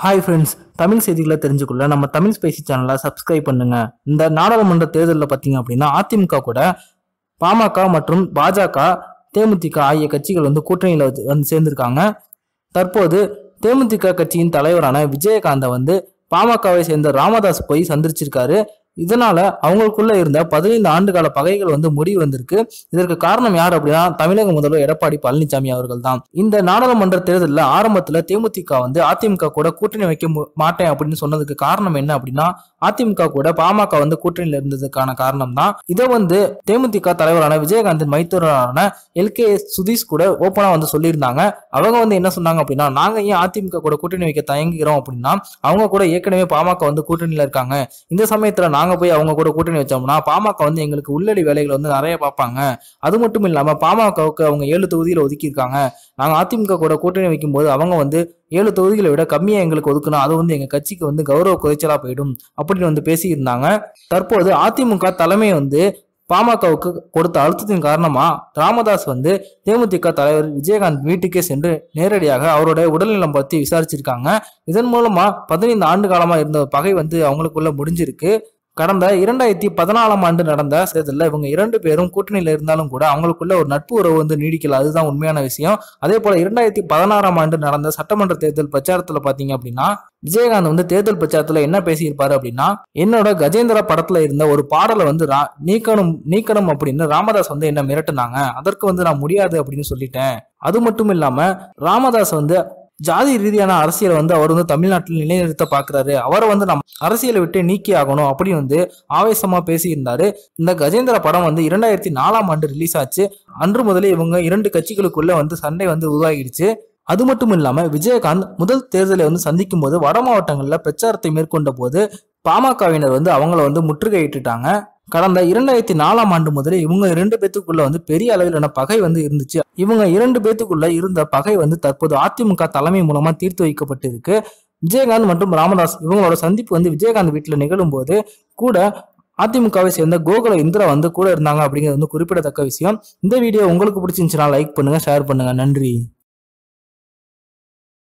Hi friends Tamil செய்திகளை தெரிஞ்சுக்கொள்ள நம்ம Tamil spicy சேனலை சப்ஸ்கிரைப் பண்ணுங்க. இந்த நாடாளுமன்ற தேர்தலில் பார்த்தீங்க அப்படின்னா அதிமுக கூட பாமக மற்றும் பாஜக தேமுதிக ஆகிய கட்சிகள் வந்து கூட்டணியில் வந்து- வந்து சேர்ந்திருக்காங்க. தற்போது தேமுதிக கட்சியின் தலைவரான விஜயகாந்தை வந்து பாமகவை சேர்ந்த ராமதாஸ் போய் சந்திச்சிருக்காரு. இதனால அவங்களுக்குள்ள இருந்த பதினைந்து ஆண்டுகால பகைகள் வந்து முடிவு வந்திருக்கு. இதற்கு காரணம் யார் அப்படின்னா தமிழக முதல்வர் எடப்பாடி பழனிசாமி அவர்கள் தான் இந்த நாடாளுமன்ற தேர்தலில் ஆரம்பத்தில் தேமுதிக வந்து அதிமுக கூட கூட்டணி வைக்க மு- மாட்டேன் அப்படின்னு சொன்னதுக்கு காரணம் என்ன அப்படின்னா அதிமுக கூட பாமக வந்து கூட்டணியில் இருந்ததுக்கான காரணம் தான் இதை வந்து தேமுதிக தலைவரான விஜயகாந்தின் மைத்துனரான எல்கே சுதீஷ் கூட ஓப்பனா வந்து சொல்லியிருந்தாங்க. அவங்க வந்து என்ன சொன்னாங்க அப்படின்னா நாங்க ஏன் அதிமுக கூட கூட்டணி வைக்க தயங்குகிறோம் அப்படின்னா அவங்க கூட ஏற்கனவே பாமக வந்து கூட்டணியில் இருக்காங்க. இந்த சமயத்துல நாங்கள் போய் அவங்க கூட கூட்டணி வச்சோம்னா பாமக வந்து எங்களுக்கு உள்ளடி வேலைகளை வந்து நிறைய பார்ப்பாங்க. அது மட்டும் இல்லாமல் பாமகவுக்கு அவங்க ஏழு தொகுதியில் ஒதுக்கியிருக்காங்க. நாங்கள் அதிமுக கூட கூட்டணி வைக்கும்போது அவங்க வந்து ஏழு தொகுதிகளை விட கம்மியாக எங்களுக்கு ஒதுக்கணும் அது வந்து எங்கள் கட்சிக்கு வந்து கௌரவ குறைச்சலாக போயிடும் அப்படின்னு வந்து பேசியிருந்தாங்க. தற்போது அதிமுக தலைமை வந்து பாமகவுக்கு கொடுத்த அழுத்தத்தின் காரணமா ராமதாஸ் வந்து தேமுதிக தலைவர் விஜயகாந்த் வீட்டுக்கே சென்று நேரடியாக அவருடைய உடல்நலம் பற்றி விசாரிச்சிருக்காங்க. இதன் மூலமா பதினைந்து ஆண்டு காலமா இருந்த பகை வந்து அவங்களுக்குள்ள முடிஞ்சிருக்கு. கடந்த இரண்டாயிரத்தி பதினாலாம் ஆண்டு நடந்த தேர்தலில் இவங்க இரண்டு பேரும் கூட்டணியில் இருந்தாலும் கூட அவங்களுக்குள்ள ஒரு நட்பு உறவு வந்து நீடிக்கல. அதுதான் உண்மையான விஷயம். அதே போல இரண்டாயிரத்தி பதினாறாம் ஆண்டு நடந்த சட்டமன்ற தேர்தல் பிரச்சாரத்தில் பார்த்தீங்க அப்படின்னா விஜயகாந்த் வந்து தேர்தல் பிரச்சாரத்தில் என்ன பேசியிருப்பாரு அப்படின்னா என்னோட கஜேந்திர படத்துல இருந்த ஒரு பாடலை வந்து ரா- நீக்கணும் நீக்கணும் அப்படின்னு ராமதாஸ் வந்து என்ன மிரட்டினாங்க. அதற்கு வந்து நான் முடியாது அப்படின்னு சொல்லிட்டேன். அது மட்டும் இல்லாம ராமதாஸ் வந்து ஜாதி ரீதியான அரசியலை வந்து அவர் வந்து தமிழ்நாட்டில் நிலைநிறுத்த பாக்குறாரு அவரை வந்து நம்ம அரசியலை விட்டு நீக்கி ஆகணும் அப்படின்னு வந்து ஆவேசமா பேசியிருந்தாரு. இந்த கஜேந்திர படம் வந்து இரண்டாயிரத்தி நாலாம் ஆண்டு ரிலீஸ் ஆச்சு. அன்று முதலே இவங்க இரண்டு கட்சிகளுக்குள்ள வந்து சண்டை வந்து உருவாகிடுச்சு. அது மட்டும் இல்லாம விஜயகாந்த் முதல் தேர்தலை வந்து சந்திக்கும் போது வட மாவட்டங்கள்ல பிரச்சாரத்தை மேற்கொண்ட போது பாமகவினர் வந்து அவங்கள வந்து முற்றுகையிட்டுட்டாங்க. கடந்த இரண்டாயிரத்தி நாலாம் ஆண்டு முதலே இவங்க ரெண்டு பேத்துக்குள்ள வந்து பெரிய அளவிலான பகை வந்து இருந்துச்சு. இவங்க இரண்டு பேத்துக்குள்ள இருந்த பகை வந்து தற்போது அதிமுக தலைமை மூலமா தீர்த்து வைக்கப்பட்டிருக்கு. விஜயகாந்த் மற்றும் ராமதாஸ் இவங்களோட சந்திப்பு வந்து விஜயகாந்த் வீட்டுல நிகழும் போது கூட அதிமுகவை சேர்ந்த கோகுல இந்திரா வந்து கூட இருந்தாங்க அப்படிங்கிறது வந்து குறிப்பிடத்தக்க விஷயம். இந்த வீடியோ உங்களுக்கு பிடிச்சிருந்துச்சுன்னா லைக் பண்ணுங்க ஷேர் பண்ணுங்க. நன்றி.